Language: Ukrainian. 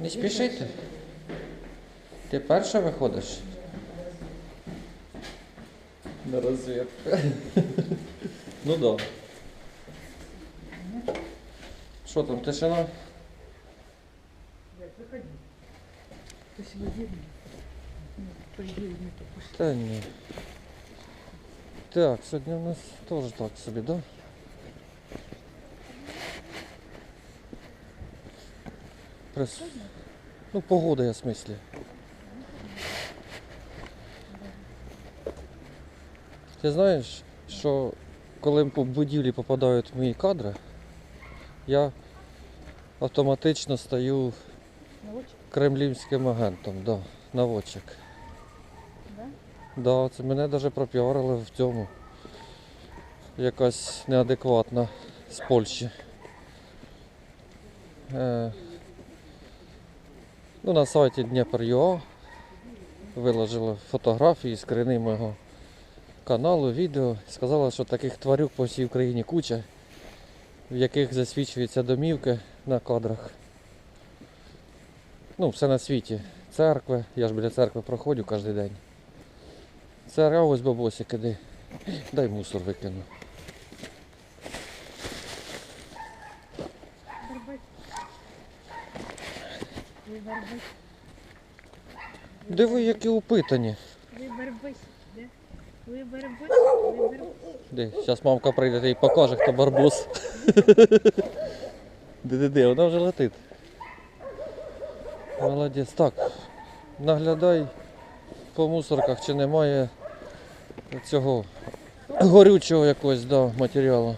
Не спішите. Ти перша виходиш? На розвідку. ну да. Що там, тишина? Пожди, мы то пошли. Та ні. Так, сьогодні у нас теж так собі, да? Прис... Ну, погода я в смислі. Ти знаєш, що коли по будівлі попадають мої кадри, я автоматично стаю кремлівським агентом, да, наводчик. да? Да, це мене навіть пропіарили в цьому. Якась неадекватна з Польщі. Е, ну, на сайті Дніпр.ua виложили фотографії, скрини мого каналу, відео. Сказали, що таких тварюк по всій Україні куча, в яких засвічуються домівки на кадрах. Ну, все на світі. Церкви, я ж біля церкви проходжу кожен день. Це ось бабосик іди. Дай мусор викину. Ви барбать, Диви, які упитані. ви барбать, да? Ви барбать. Де, зараз мамка прийде і покаже, хто барбос. Де-де-де, вона вже летить. Молодець. Так, наглядай по мусорках, чи немає цього горючого якогось да, матеріалу.